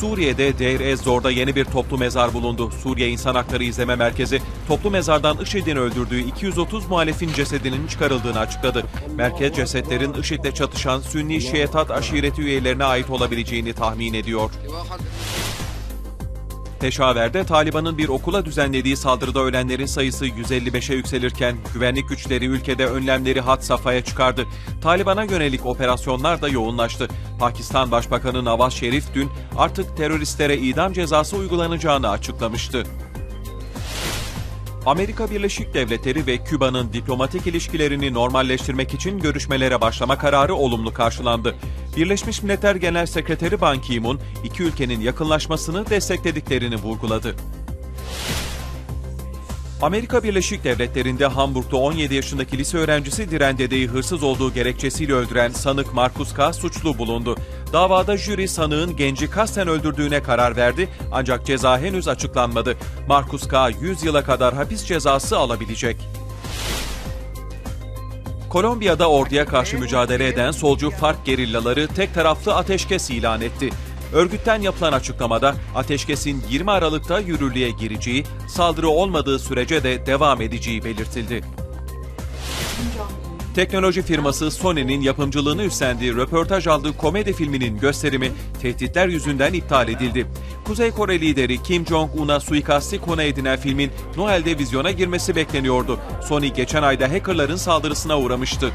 Suriye'de Deir ez-Zor'da yeni bir toplu mezar bulundu. Suriye İnsan Hakları İzleme Merkezi, toplu mezardan IŞİD'in öldürdüğü 230 muhalefin cesedinin çıkarıldığını açıkladı. Merkez cesetlerin IŞİD'le çatışan Sünni Şiitat aşireti üyelerine ait olabileceğini tahmin ediyor. Peşaver'de Taliban'ın bir okula düzenlediği saldırıda ölenlerin sayısı 155'e yükselirken güvenlik güçleri ülkede önlemleri had safhaya çıkardı. Taliban'a yönelik operasyonlar da yoğunlaştı. Pakistan Başbakanı Nawaz Şerif dün artık teröristlere idam cezası uygulanacağını açıklamıştı. Amerika Birleşik Devletleri ve Küba'nın diplomatik ilişkilerini normalleştirmek için görüşmelere başlama kararı olumlu karşılandı. Birleşmiş Milletler Genel Sekreteri Ban Ki-moon, iki ülkenin yakınlaşmasını desteklediklerini vurguladı. Amerika Birleşik Devletleri'nde Hamburg'da 17 yaşındaki lise öğrencisi Diren Dede'yi hırsız olduğu gerekçesiyle öldüren sanık Markus K. suçlu bulundu. Davada jüri sanığın genci kasten öldürdüğüne karar verdi ancak ceza henüz açıklanmadı. Markus K. 100 yıla kadar hapis cezası alabilecek. Kolombiya'da orduya karşı mücadele eden solcu FARC gerillaları tek taraflı ateşkes ilan etti. Örgütten yapılan açıklamada ateşkesin 20 Aralık'ta yürürlüğe gireceği, saldırı olmadığı sürece de devam edeceği belirtildi. Teknoloji firması Sony'nin yapımcılığını üstlendiği röportaj aldığı komedi filminin gösterimi tehditler yüzünden iptal edildi. Kuzey Kore lideri Kim Jong-un'a suikasti konu edinen filmin Noel'de vizyona girmesi bekleniyordu. Sony geçen ayda hackerların saldırısına uğramıştı.